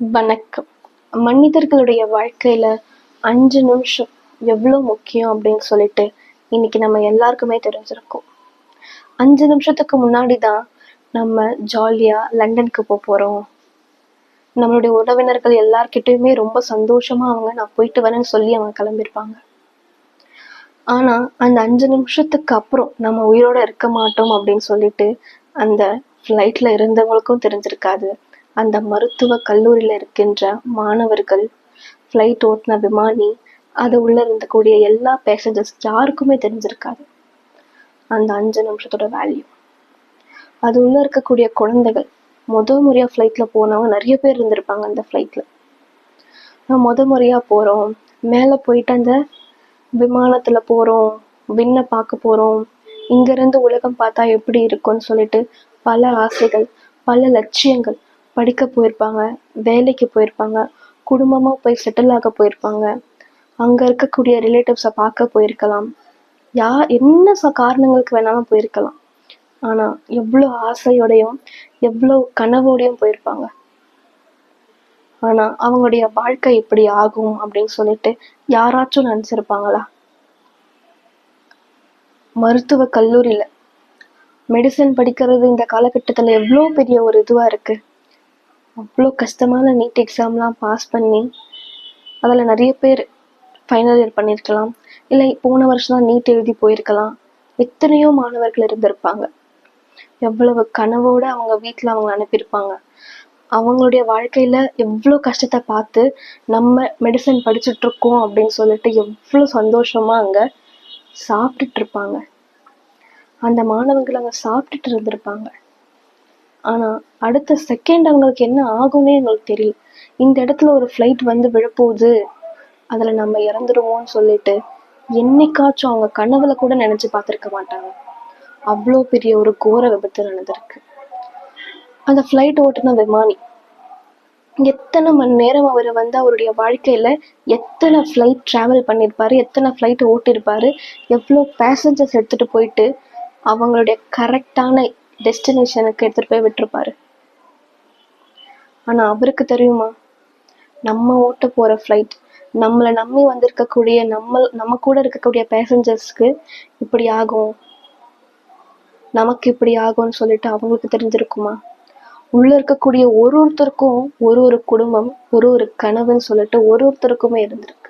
வணக்கம். மனிதர்களுடைய வாழ்க்கையில அஞ்சு நிமிஷம் எவ்வளோ முக்கியம் அப்படின்னு சொல்லிட்டு இன்னைக்கு நம்ம எல்லாருக்குமே தெரிஞ்சிருக்கோம். அஞ்சு நிமிஷத்துக்கு முன்னாடி தான் நம்ம ஜாலியா லண்டனுக்கு போக போறோம். நம்மளுடைய உறவினர்கள் எல்லார்கிட்டயுமே ரொம்ப சந்தோஷமா அவங்க நான் போயிட்டு வரேன்னு சொல்லி அவங்க கிளம்பியிருப்பாங்க ஆனா அந்த அஞ்சு நிமிஷத்துக்கு அப்புறம் நம்ம உயிரோட இருக்க மாட்டோம் அப்படின்னு சொல்லிட்டு அந்த ஃப்ளைட்ல இருந்தவங்களுக்கும் தெரிஞ்சிருக்காது. அந்த மருத்துவ கல்லூரியில் இருக்கின்ற மாணவர்கள் ஃப்ளைட் ஓட்டின விமானி அது உள்ளே இருந்தக்கூடிய எல்லா பேசஞ்சர்ஸ் யாருக்குமே தெரிஞ்சிருக்காது. அந்த அஞ்சு நிமிஷத்தோட வேல்யூ அது உள்ளே இருக்கக்கூடிய குழந்தைகள் முதல் முறையாக ஃப்ளைட்டில் போனவங்க நிறைய பேர் இருந்திருப்பாங்க அந்த ஃப்ளைட்ல முத முறையாக போகிறோம் மேலே போயிட்டு அந்த விமானத்தில் போகிறோம் விண்ணை பார்க்க போகிறோம் இங்கேருந்து உலகம் பார்த்தா எப்படி இருக்கும்னு சொல்லிட்டு பல ஆசைகள் பல லட்சியங்கள் படிக்க போயிருப்பாங்க வேலைக்கு போயிருப்பாங்க குடும்பமாக போய் செட்டில் ஆக போயிருப்பாங்க. அங்கே இருக்கக்கூடிய ரிலேட்டிவ்ஸை பார்க்க போயிருக்கலாம். யா என்ன ச காரணங்களுக்கு வேணாலும் போயிருக்கலாம். ஆனால் எவ்வளோ ஆசையோடையும் எவ்வளோ கனவோடையும் போயிருப்பாங்க. ஆனால் அவங்களுடைய வாழ்க்கை இப்படி ஆகும் அப்படின்னு சொல்லிட்டு யாராச்சும் நினச்சிருப்பாங்களா? மருத்துவ கல்லூரியில் மெடிசன் படிக்கிறது இந்த காலகட்டத்தில் எவ்வளோ பெரிய ஒரு இதுவாக இருக்குது அவ்வளோ கஷ்டமான நீட் எக்ஸாம்லாம் பாஸ் பண்ணி அதில் நிறைய பேர் ஃபைனல் இயர் பண்ணியிருக்கலாம். இல்லை போன வருஷம் தான் நீட் எழுதி போயிருக்கலாம். எத்தனையோ மாணவர்கள் இருந்திருப்பாங்க. எவ்வளவு கனவோடு அவங்க வீட்டில் அவங்க அனுப்பியிருப்பாங்க. அவங்களுடைய வாழ்க்கையில் எவ்வளோ கஷ்டத்தை பார்த்து நம்ம மெடிசன் படிச்சுட்ருக்கோம் அப்படின்னு சொல்லிட்டு எவ்வளோ சந்தோஷமா அங்கே சாப்பிட்டுட்டு இருப்பாங்க அந்த மாணவர்கள் அங்கே சாப்பிட்டுட்டு இருந்திருப்பாங்க. ஆனா அடுத்த செகண்ட் அவங்களுக்கு என்ன ஆகும்னே எங்களுக்கு தெரியல. இந்த இடத்துல ஒரு ஃப்ளைட் வந்து விழப்போகுது. அதுல நம்ம இறந்துடுவோம்னு சொல்லிட்டு என்னைக்காச்சும் அவங்க கனவுல கூட நினைச்சு பார்த்திருக்க மாட்டாங்க. அவ்வளோ பெரிய ஒரு கோர விபத்து நடந்திருக்கு. அந்த ஃப்ளைட் ஓட்டுன விமானி. எத்தனை மணி நேரம் அவர் வந்து அவருடைய வாழ்க்கையில எத்தனை ஃப்ளைட் ட்ராவல் பண்ணியிருப்பாரு எத்தனை ஃப்ளைட் ஓட்டியிருப்பாரு எவ்வளோ பேசஞ்சர்ஸ் எடுத்துட்டு போயிட்டு அவங்களுடைய கரெக்டான டெஸ்டினேஷனுக்கு எடுத்துட்டு போய் விட்டுருப்பாரு. ஆனா அவருக்கு தெரியுமா? நம்ம ஓட்ட போற ஃப்ளைட் நம்மளை நம்பி வந்திருக்கக்கூடிய நம்ம நம்ம கூட இருக்கக்கூடிய பேசஞ்சர்ஸ்க்கு இப்படி ஆகும்? நமக்கு இப்படி ஆகும்னு சொல்லிட்டு அவங்களுக்கு தெரிஞ்சிருக்குமா? உள்ள இருக்கக்கூடிய ஒரு ஒருத்தருக்கும் ஒரு ஒரு குடும்பம் ஒரு ஒரு கனவுன்னு சொல்லிட்டு ஒரு ஒருத்தருக்குமே இருந்திருக்கு.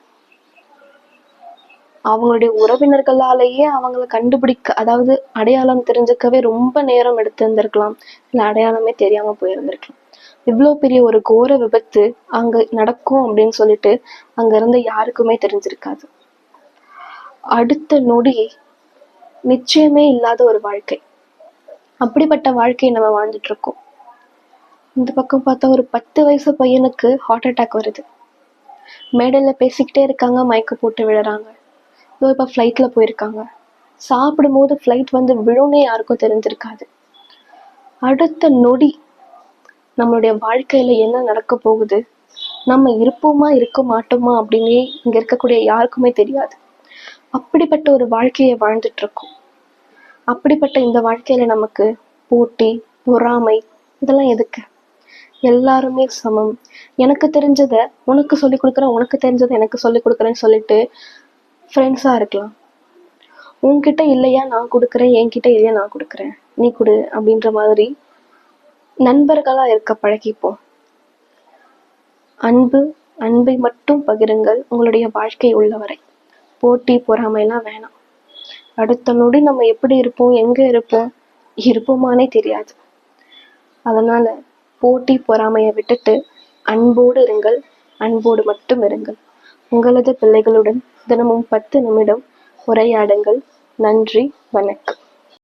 அவங்களுடைய உறவினர்களாலேயே அவங்கள கண்டுபிடிக்க அதாவது அடையாளம் தெரிஞ்சுக்கவே ரொம்ப நேரம் எடுத்து இருந்திருக்கலாம். அடையாளமே தெரியாம போயிருந்திருக்கலாம். இவ்வளவு பெரிய ஒரு கோர விபத்து அங்க நடக்கும் அப்படின்னு சொல்லிட்டு அங்க இருந்த யாருக்குமே தெரிஞ்சிருக்காது. அடுத்த நொடி நிச்சயமே இல்லாத ஒரு வாழ்க்கை. அப்படிப்பட்ட வாழ்க்கையை நம்ம வாழ்ந்துட்டு இருக்கோம். இந்த பக்கம் பார்த்தா ஒரு பத்து வயசு பையனுக்கு ஹார்ட் அட்டாக் வருது. மேடையில பேசிக்கிட்டே இருக்காங்க மயக்க போட்டு விழுறாங்க. இதோ இப்போ ஃப்ளைட்டில் போயிருக்காங்க. சாப்பிடும்போது ஃப்ளைட் வந்து விழுனே யாருக்கும் தெரிஞ்சிருக்காது. அடுத்த நொடி நம்மளுடைய வாழ்க்கையில என்ன நடக்க போகுது? நம்ம இருப்போமா இருக்க மாட்டோமா அப்படின்னே இங்க இருக்கக்கூடிய யாருக்குமே தெரியாது. அப்படிப்பட்ட ஒரு வாழ்க்கையை வாழ்ந்துட்டு இருக்கோம் அப்படிப்பட்ட இந்த வாழ்க்கையில நமக்கு போட்டி பொறாமை இதெல்லாம் எதுக்கு? எல்லாருமே சமம். எனக்கு தெரிஞ்சதை உனக்கு சொல்லிக் கொடுக்குறேன் உனக்கு தெரிஞ்சதை எனக்கு சொல்லிக் கொடுக்குறேன்னு சொல்லிட்டு ஃப்ரெண்ட்ஸாக இருக்கலாம். உன்கிட்ட இல்லையா நான் கொடுக்குறேன் என்கிட்ட இல்லையா நான் கொடுக்குறேன். நீ கொடு அப்படின்ற மாதிரி நண்பர்களாக இருக்க பழகிப்போம். அன்பு அன்பை மட்டும் பகிருங்கள். உங்களுடைய வாழ்க்கை உள்ளவரை போட்டி பொறாமைலாம் வேணாம். அடுத்த நொடி நம்ம எப்படி இருப்போம் எங்கே இருப்போம் இருப்போமானே தெரியாது. அதனால் போட்டி பொறாமையை விட்டுட்டு அன்போடு இருங்கள். அன்போடு மட்டும் இருங்கள். உங்களது பிள்ளைகளுடன் தினமும் பத்து நிமிடம் உரையாடுங்கள். நன்றி வணக்கம்.